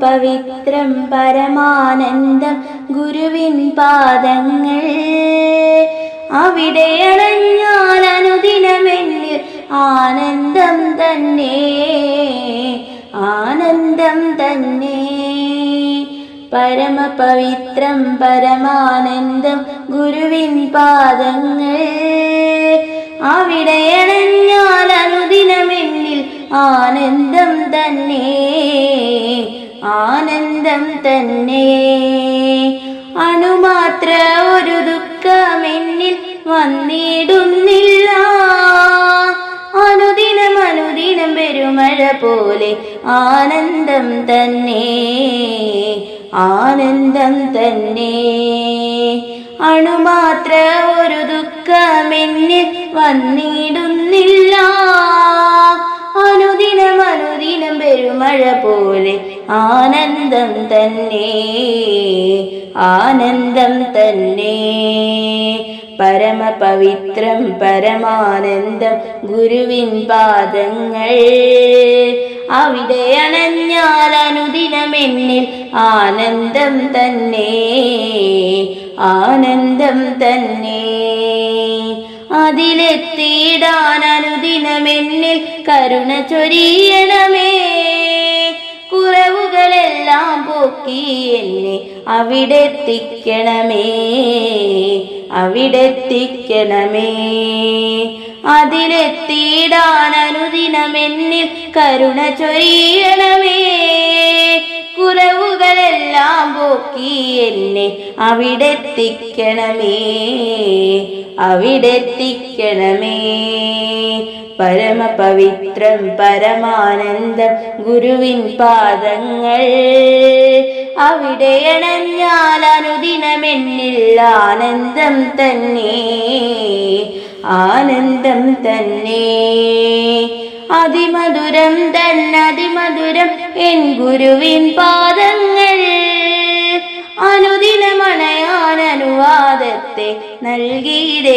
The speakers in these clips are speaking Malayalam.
പവിത്രം പരമാനന്ദം ഗുരുവിൻ പാദങ്ങൾ. അവിടെ അണഞ്ഞാൽ അനുദിനമെന്നിൽ ആനന്ദം തന്നെ ആനന്ദം തന്നെ. പരമപവിത്രം പരമാനന്ദം ഗുരുവിൻ പാദങ്ങൾ. അവിടെ അണഞ്ഞാൽ അനുദിനമെന്നിൽ ആനന്ദം തന്നെ ആനന്ദം തന്നെ. അണുമാത്ര ഒരു ദുഃഖമെന്നിൽ വന്നിടുന്നില്ല. അനുദിനം അനുദിനം പെരുമഴ പോലെ ആനന്ദം തന്നെ ആനന്ദം തന്നെ. അണുമാത്ര ഒരു ദുഃഖമെന്നിൽ വന്നിടുന്നില്ല. തന്നെ ആനന്ദം തന്നെ. പരമപവിത്രം പരമാനന്ദം ഗുരുവിൻ പാദങ്ങൾ. അവിടെ അണഞ്ഞാൽ അനുദിനമെന്നിൽ ആനന്ദം തന്നെ ആനന്ദം തന്നെ. അതിലെത്തിയിടാൻ അനുദിനമെന്നിൽ കരുണ ചൊരിയണമേ. കുറവുകളെല്ലാം പോക്കി എന്നെ അവിടെ എത്തിക്കണമേ അവിടെ അനുദിനമെന്നിൽ കരുണ ചൊരിയണമേ. കുറവുകളെല്ലാം പോക്കി എന്നെ അവിടെ എത്തിക്കണമേ അവിടെ എത്തിക്കണമേ പരമപവിത്രം പരമാനന്ദം ഗുരുവിൻ പാദങ്ങൾ. അവിടെ അണഞ്ഞാൽ അനുദിനമെന്നിൽ ആനന്ദം തന്നെ ആനന്ദം തന്നെ. അതിമധുരം തന്നതിമധുരം എൻ ഗുരുവിൻ പാദങ്ങൾ. അനുദിനമണയാൻ അനുവാദത്തെ നൽകിയിടേണമേ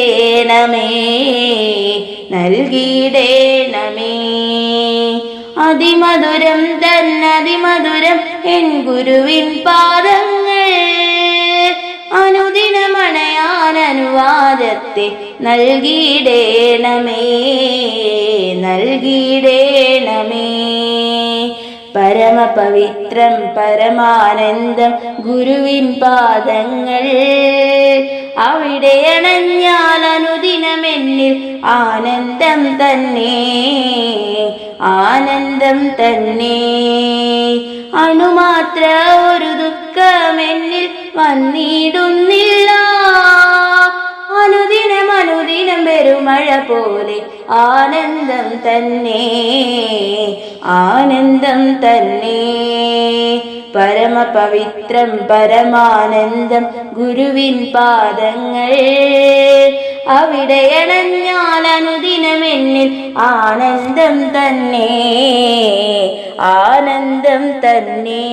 നൽകിയിടേണമേ. അതിമധുരം തന്നതിമധുരം എൻ ഗുരുവിൻ പാദങ്ങൾ. അനുദിനമണയാൻ അനുവാദത്തെ നൽകിയിടേണമേ നൽകിയിടേണമേ. പരമപവിത്രം പരമാനന്ദം ഗുരുവിൻ പാദങ്ങൾ. അവിടെ അണഞ്ഞാൽ അനുദിനമെന്നിൽ ആനന്ദം തന്നെ ആനന്ദം തന്നെ. അണുമാത്ര ഒരു ദുഃഖമെന്നിൽ വന്നിടുന്നില്ല പെരുമഴ പോലെ ആനന്ദം തന്നെ ആനന്ദം തന്നെ പരമപവിത്രം പരമാനന്ദം ഗുരുവിൻ പാദങ്ങൾ അവിടെ അണഞ്ഞാൽ അനുദിനമെന്നിൽ ആനന്ദം തന്നെ ആനന്ദം തന്നെ